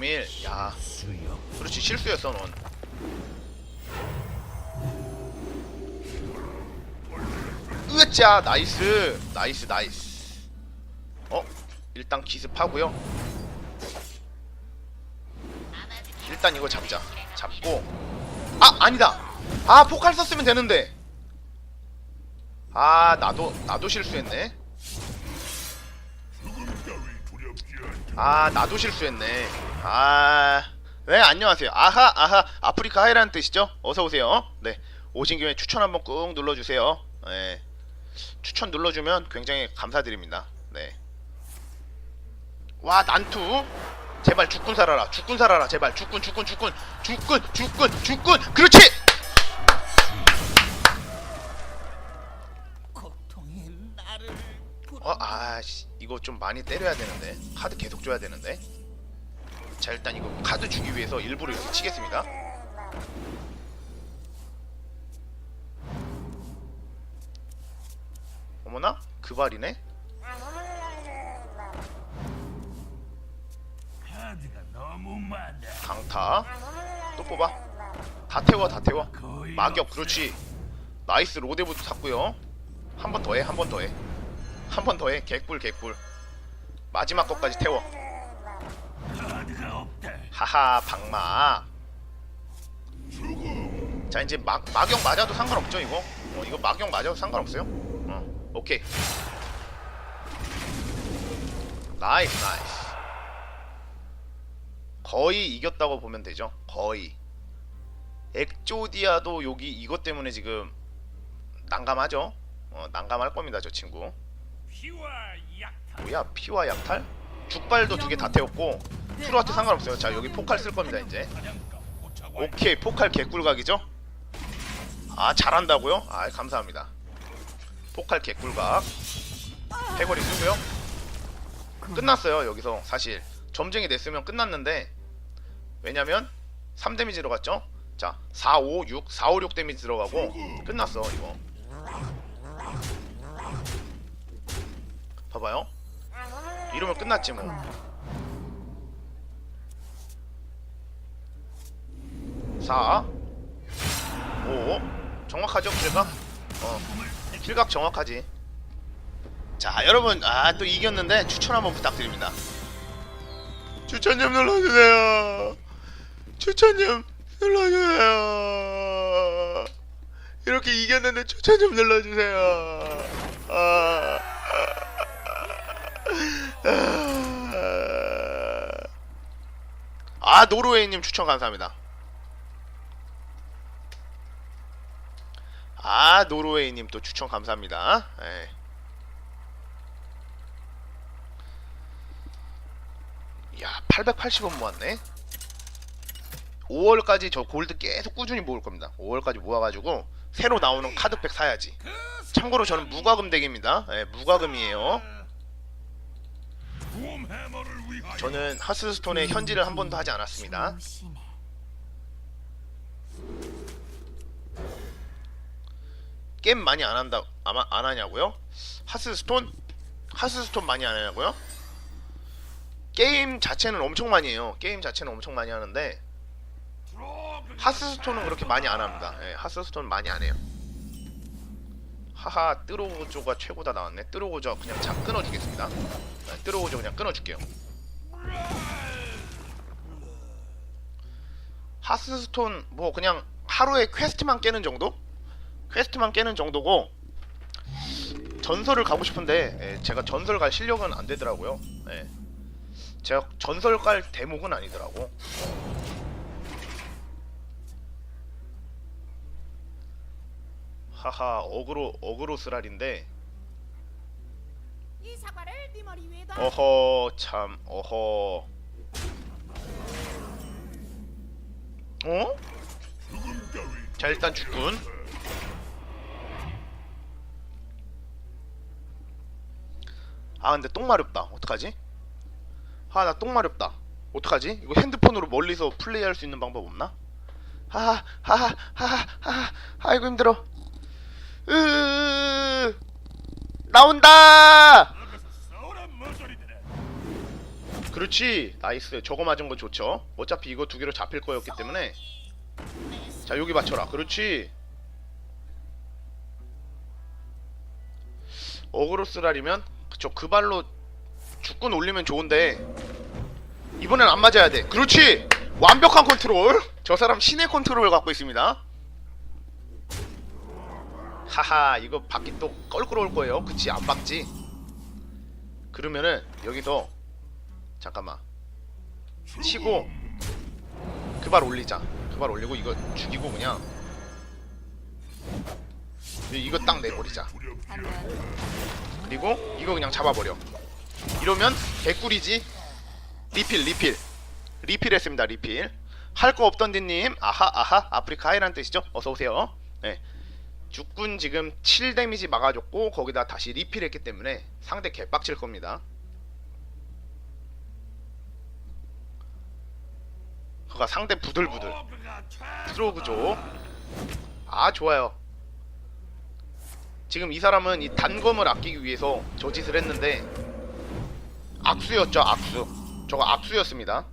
정밀. 야. 그렇지 실수였어 넌. 으짜 나이스. 나이스 나이스. 어? 일단 기습하고요. 일단 이거 잡자. 잡고. 아 아니다. 아 포칼 썼으면 되는데. 아 나도 나도 실수했네 아 나도 실수했네. 아네 안녕하세요? 아하 아하 아프리카 하이라는 뜻이죠? 어서 오세요. 네 오신 김에 추천 한번 꾹 눌러주세요. 네 추천 눌러주면 굉장히 감사드립니다. 네와 난투! 제발 죽군 살아라. 죽군 살아라. 제발 죽군 죽군 죽군. 죽군 죽군 죽군. 그렇지 어, 아씨. 이거 좀 많이 때려야 되는데. 카드 계속 줘야 되는데. 자 일단 이거 카드 주기 위해서 일부러 이렇게 치겠습니다. 어머나? 그 발이네. 강타. 또 뽑아. 다 태워 다 태워. 마격 그렇지. 나이스 로데부도 샀고요. 한 번 더 해 한 번 더해 한 번 더 해. 개꿀 개꿀. 마지막 것까지 태워. 하하 방마. 자 이제 막 막역 맞아도 상관없죠 이거? 어, 이거 막역 맞아도 상관없어요? 어 오케이. 나이스 나이스. 거의 이겼다고 보면 되죠? 거의. 엑조디아도 여기 이것 때문에 지금 난감하죠? 어 난감할 겁니다 저 친구. 뭐야 피와 약탈? 죽발도 두 개 다 태웠고 프로한테 상관없어요 자 여기 포칼 쓸 겁니다 이제. 오케이 포칼 개꿀각이죠? 아 잘한다고요? 아 감사합니다 포칼 개꿀각 해거리 쓰고요 끝났어요 여기서 사실 점쟁이 냈으면 끝났는데 왜냐면 3 데미지 들어갔죠? 자 4, 5, 6 4, 5, 6 데미지 들어가고 끝났어 이거 봐봐요. 이러면 끝났지 뭐. 4 5 정확하죠 킬각? 어 킬각 정확하지. 자 여러분 아 또 이겼는데 추천 한번 부탁드립니다. 추천 좀 눌러주세요. 추천 좀 눌러주세요. 이렇게 이겼는데 추천 좀 눌러주세요. 아, 아 노르웨이님 추천 감사합니다 아 노르웨이님 또 추천 감사합니다. 예. 야 880원 모았네. 5월까지 저 골드 계속 꾸준히 모을 겁니다. 5월까지 모아가지고 새로 나오는 카드팩 사야지. 참고로 저는 무과금 덱입니다. 예, 무과금이에요. 저는 하스스톤에 현질을 한 번도 하지 않았습니다. 게임 많이 안 한다 아마 안 하냐고요? 하스스톤? 하스스톤 많이 안 하냐고요? 게임 자체는 엄청 많이 해요. 게임 자체는 엄청 많이 하는데 하스스톤은 그렇게 많이 안 합니다. 예, 하스스톤 많이 안 해요. 하하 뜨로우조가 최고다 나왔네. 뜨로우조 그냥 자 끊어주겠습니다. 네, 뜨로우조 그냥 끊어줄게요. 하스스톤 뭐 그냥 하루에 퀘스트만 깨는 정도? 퀘스트만 깨는 정도고 전설을 가고 싶은데 예, 제가 전설 갈 실력은 안 되더라고요. 예. 제가 전설 갈 대목은 아니더라고. 하하 어그로 어그로 쓰랄인데 이 사과를 네 머리 위에다. 어허 참 어허 어? 자 일단 죽군 아 근데 똥 마렵다 어떡하지? 아 나 똥 마렵다 어떡하지? 이거 핸드폰으로 멀리서 플레이할 수 있는 방법 없나? 하하 하하 하하 하하 아이고 힘들어 으 나온다. 그렇지. 나이스. 저거 맞은 거 좋죠? 어차피 이거 두 개로 잡힐 거였기 때문에. 자 여기 맞춰라. 그렇지. 어그로 쓰라리면? 그쵸. 그 발로 죽군 올리면 좋은데. 이번엔 안 맞아야 돼. 그렇지. 완벽한 컨트롤. 저 사람 신의 컨트롤을 갖고 있습니다 하하 이거 바퀴 또 껄끄러 울 거예요. 그치? 안 박지? 그러면은 여기서 잠깐만. 치고 그 발 올리자. 그 발 올리고 이거 죽이고 그냥. 이거 딱 내버리자. 그리고 이거 그냥 잡아버려. 이러면 개꿀이지? 리필 리필. 리필 했습니다 리필. 할 거 없던 디님. 아하 아하. 아프리카 하이란 뜻이죠? 어서오세요. 네 죽군 지금 7 데미지 막아줬고 거기다 다시 리필 했기 때문에 상대 개빡칠 겁니다. 그가 상대 부들부들. 스로그죠 아 좋아요. 지금 이 사람은 이 단검을 아끼기 위해서 저 짓을 했는데 악수였죠 악수. 저거 악수였습니다.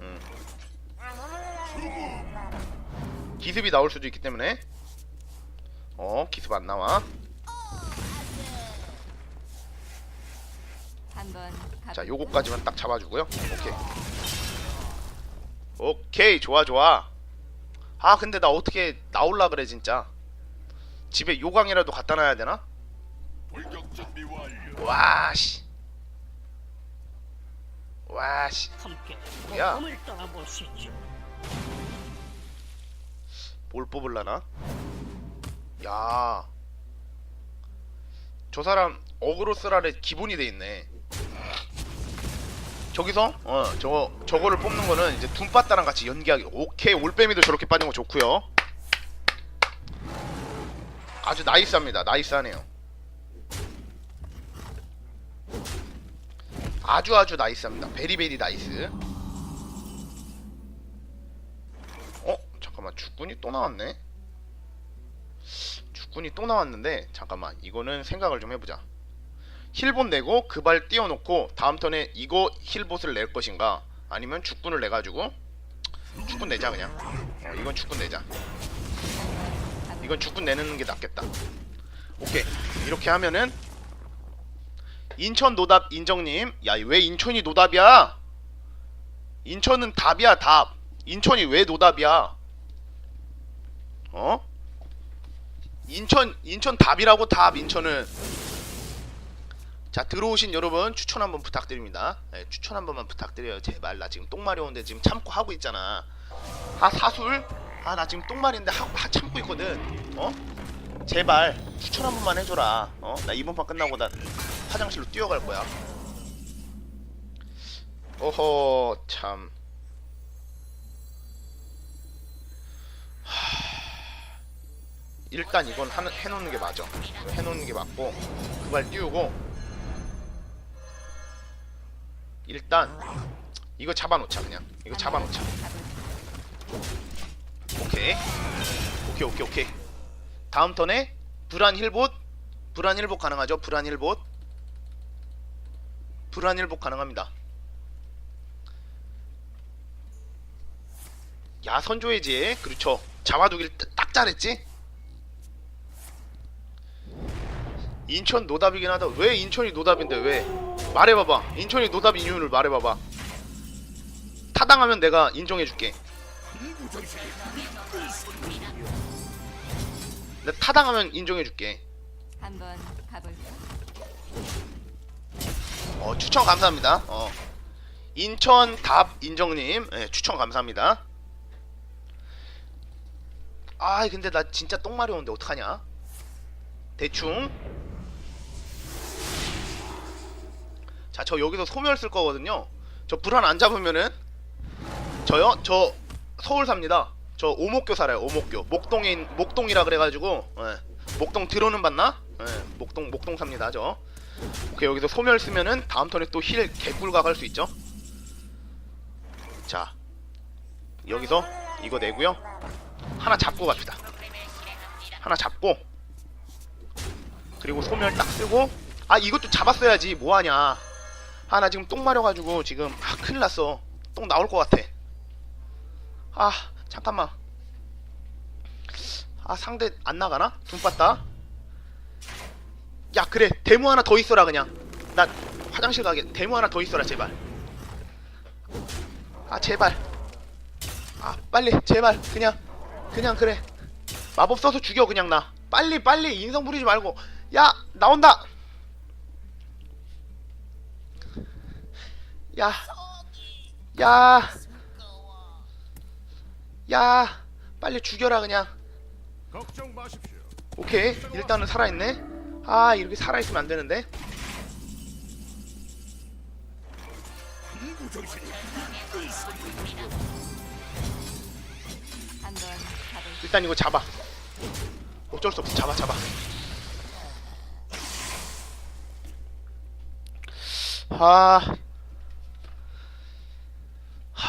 음. 기습이 나올 수도 있기 때문에 어 기습 안 나와. 한번 자 요거까지만 딱 잡아주고요. 오케이. 오케이 좋아 좋아. 아 근데 나 어떻게 나올라 그래 진짜. 집에 요강이라도 갖다 놔야 되나? 와씨. 와씨. 야. 뭘 뽑을라나? 야. 저 사람 어그로 쓰라래 기본이 돼 있네. 저기서 어 저거 저거를 뽑는 거는 이제 둠빠따랑 같이 연기하기. 오케이 올빼미도 저렇게 빠진 거 좋고요. 아주 나이스합니다. 나이스하네요. 아주 아주 나이스합니다. 베리베리 나이스. 어? 잠깐만 죽군이 또 나왔네 죽 군이 또 나왔는데 잠깐만 이거는 생각을 좀 해보자. 힐봇 내고 그 발 띄워놓고 다음 턴에 이거 힐봇을 낼 것인가? 아니면 죽군을 내가지고 죽군 내자 그냥. 어, 이건 죽군 내자. 이건 죽군 내는 게 낫겠다. 오케이. 이렇게 하면은 인천 노답 인정님. 야 왜 인천이 노답이야? 인천은 답이야 답. 인천이 왜 노답이야? 어? 인천 인천 답이라고 답 인천은 자 들어오신 여러분 추천 한번 부탁드립니다. 네, 추천 한 번만 부탁드려요. 제발 나 지금 똥 마려운데 지금 참고 하고 있잖아. 아 사술? 아 나 지금 똥 마린데 하고 하, 참고 있거든. 어? 제발 추천 한 번만 해줘라. 어? 나 이번 판 끝나고 나 화장실로 뛰어갈 거야. 어허 참. 일단 이건 하는, 해놓는 게 맞아. 해놓는 게 맞고 그발 띄우고 일단 이거 잡아놓자 그냥. 이거 잡아놓자. 오케이. 오케이 오케이 오케이. 다음 턴에 불안 힐봇 불안 힐봇 가능하죠? 불안 힐봇 불안 힐봇 가능합니다. 야 선조해지 그렇죠 잡아두길 딱 잘했지 인천 노답이긴 하다. 왜 인천이 노답인데 왜? 말해봐봐. 인천이 노답인 이유를 말해봐봐. 타당하면 내가 인정해줄게. 내가 타당하면 인정해줄게. 한번 가볼까? 어, 추천 감사합니다. 어. 인천 답 인정님. 예, 추천 감사합니다. 아 근데 나 진짜 똥 마려운데 어떡하냐? 대충 자 저 여기서 소멸 쓸 거거든요. 저 불안 안 잡으면은 저요? 저 서울 삽니다. 저 오목교 살아요 오목교. 목동인 목동이라 그래가지고 예. 목동 들어는 봤나? 예, 목동 목동 삽니다 저. 오케이 여기서 소멸 쓰면은 다음 턴에 또 힐 개꿀각 할 수 있죠? 자 여기서 이거 내고요. 하나 잡고 갑시다. 하나 잡고. 그리고 소멸 딱 쓰고 아 이것도 잡았어야지. 뭐하냐 아 나 지금 똥 마려가지고 지금 아 큰일 났어. 똥 나올 것 같아. 아 잠깐만. 아 상대 안 나가나? 둠 봤다 야 그래. 데모 하나 더 있어라 그냥. 나 화장실 가게. 데모 하나 더 있어라 제발. 아 제발. 아 빨리 제발. 그냥 그냥 그래. 마법 써서 죽여 그냥 나. 빨리 빨리. 인성 부리지 말고. 야 나온다 야 야, 야, 빨리 죽여라 그냥. 오케이, 일단은 살아있네. 아, 이렇게 살아있으면 안 되는데. 일단 이거 잡아. 어쩔 수 없어, 잡아, 잡아. 하,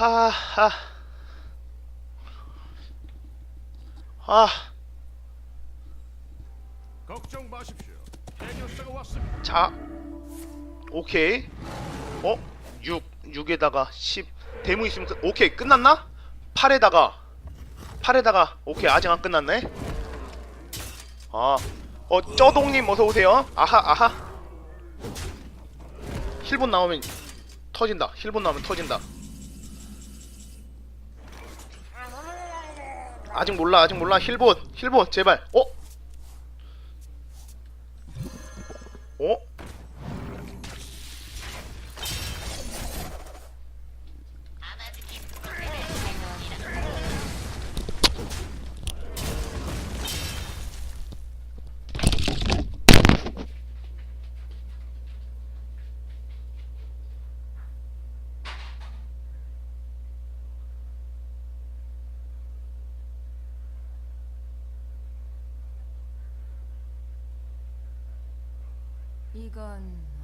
하, 하, 하. 걱정 마십시오. 해결사가 왔습니다. 자, 오케이. 어? 6, 6에다가 10. 대무 있으면 끝. 오케이, 끝났나? 8에다가 8에다가 오케이, 아직 안 끝났네. 아, 어, 쩌동님 어서 오세요. 아하, 아하. 힐본 나오면 터진다. 힐본 나오면 터진다. 아직 몰라, 아직 몰라. 힐본, 힐본, 제발. 어? 어? 이건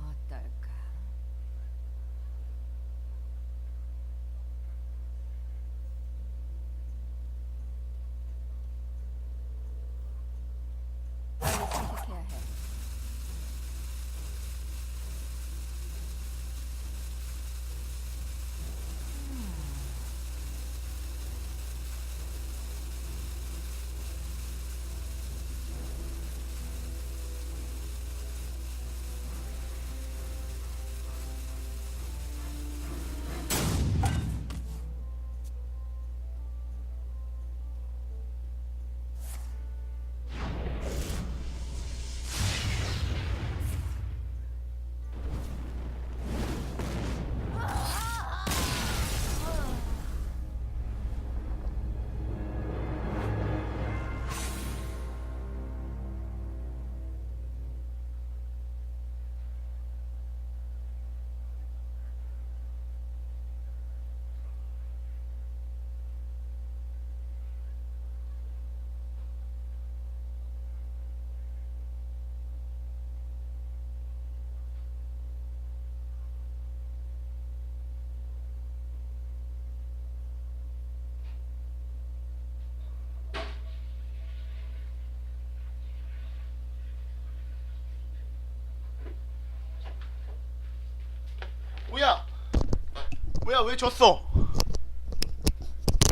뭐야 왜 졌어?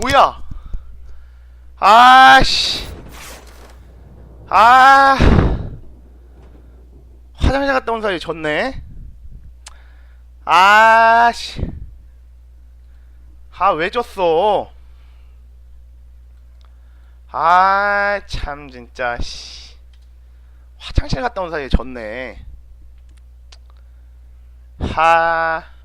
뭐야? 아씨. 아. 화장실 갔다 온 사이에 졌네. 아씨. 아 왜 졌어? 아 참 진짜 씨. 화장실 갔다 온 사이에 졌네. 하.